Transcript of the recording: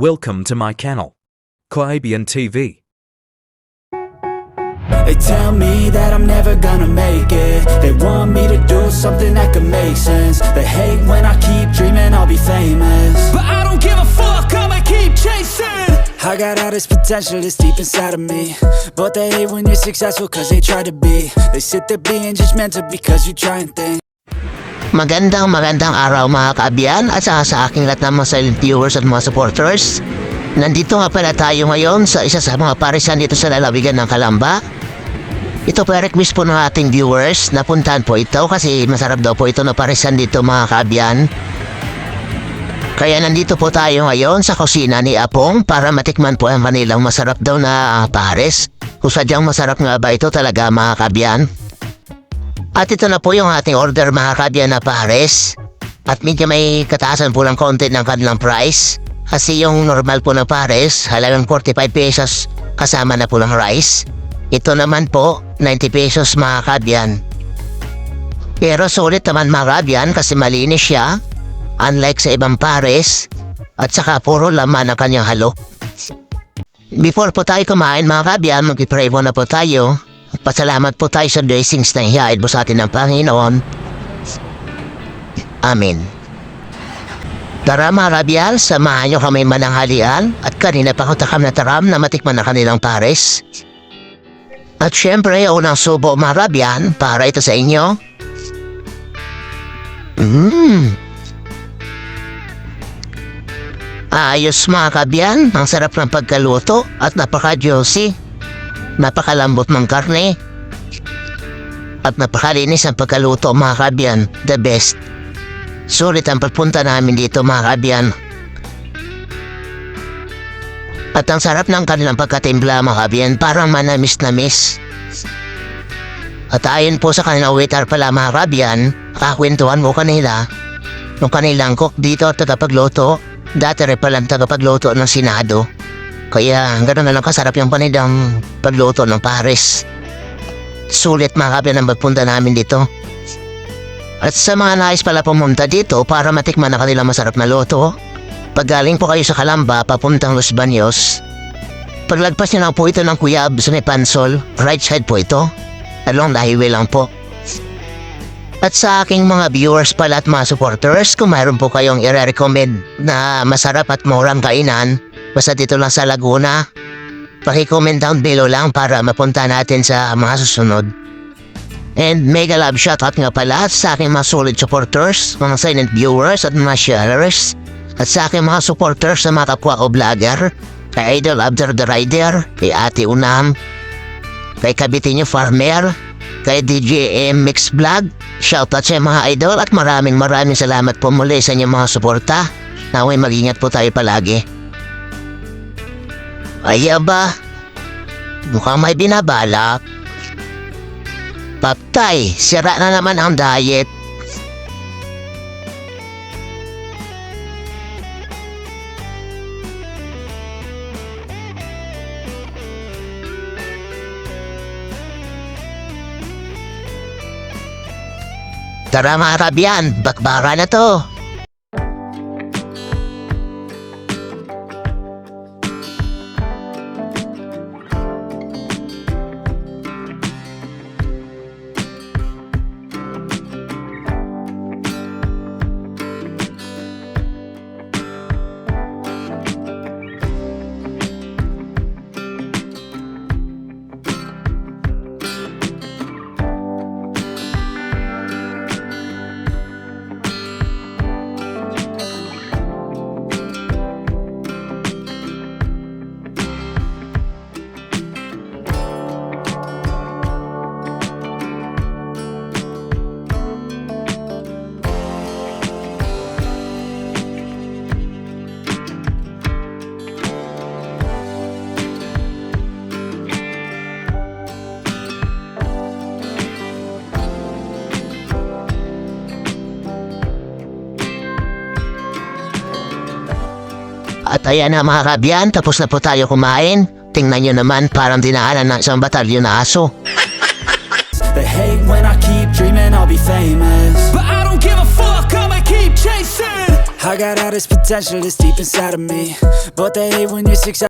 Welcome to my channel. Quabian TV. They tell me that I'm never gonna make it. They want me to do something that could make sense. They hate when I keep dreaming I'll be famous. But I don't give a fuck, I'ma keep chasing. I got all this potential that's deep inside of me. But they hate when you're successful cause they try to be. They sit there being judgmental because you try and think Magandang magandang araw mga kaabiyan at saka sa aking lahat ng mga silent viewers at mga supporters. Nandito nga pala tayo ngayon sa isa sa mga parisan dito sa lalawigan ng Kalamba. Ito po request po ng ating viewers na puntahan po ito kasi masarap daw po ito na parisan dito mga kaabiyan. Kaya nandito po tayo ngayon sa kusina ni Apong para matikman po ang kanilang masarap daw na ah, pares. Kung sadyang masarap nga ba ito talaga mga kaabiyan. At ito na po yung ating order mga kabya na pares. At medyo may kataasan po ng konti ng kanilang price. Kasi yung normal po na pares, halagang 45 pesos kasama na po ng rice. Ito naman po, 90 pesos mga kabyan. Pero sulit naman mga kabyan kasi malinis siya. Unlike sa ibang pares. At saka puro laman ang kanyang halo. Before po tayo kumain mga kabyan, mag-pray muna po tayo. Pasalamat po tayo sa blessings na ihaid mo sa atin ng Panginoon. Amen. Tara mga kabyal, samahan nyo kami mananghalian at kanina pa ko takam na taram na matikman na kanilang pares. At syempre, unang subo mga kabyan para ito sa inyo. Mmm. Ayos mga kabyan, ang sarap ng pagkaluto at napaka-juicy. Napakalambot ng karne. At napakalinis ang pagkaluto mga kabyan. The best. Sulit ang pagpunta namin dito mga kabyan. At ang sarap ng kanilang pagkatimpla mga kabyan. Parang manamis-namis. At ayon po sa kanilang waiter pala mga kabyan, kakwentuhan mo kanila. Nung kanilang cook dito at tagapagluto, dati rin palang tagapagluto ng Senado. Kaya gano'n na lang kasarap yung panidang pagluto ng pares. Sulit mga kabyan ang magpunta namin dito. At sa mga nais pala pumunta dito para matikman na kanilang masarap na luto, pag galing po kayo sa Kalamba papuntang Los Baños, paglagpas niyo lang po ito ng Kuyab sa may Pansol, right side po ito, along the highway lang po. At sa aking mga viewers pala at mga supporters, kung mayroon po kayong i-recommend na masarap at murang kainan, basta dito lang sa Laguna, pakicomment down below lang para mapunta natin sa mga susunod. And mega love shoutout nga pala sa aking mga solid supporters, mga silent viewers at mga sharers, at sa aking mga supporters sa mga kapwa ko vlogger, kay Idol Abder the Rider, kay Ate Unam, kay Kabitinyo Farmer, kay DJ Mix Vlog, shoutout sa mga idol at maraming maraming salamat po muli sa inyong mga suporta. Naway mag-ingat po tayo palagi. Ay ba? Mukhang may binabalak. Paptay, sira na naman ang diet. Tara mga Arabian, bakbara na to. At ayan na mga kabyan, tapos na po tayo kumain. Tingnan nyo naman, parang dinaanan ng isang batalyon na aso. They hate when I keep dreaming I'll be famous But I don't give a fuck, I'ma keep chasing I got all this potential that's deep inside of me But they hate when you're successful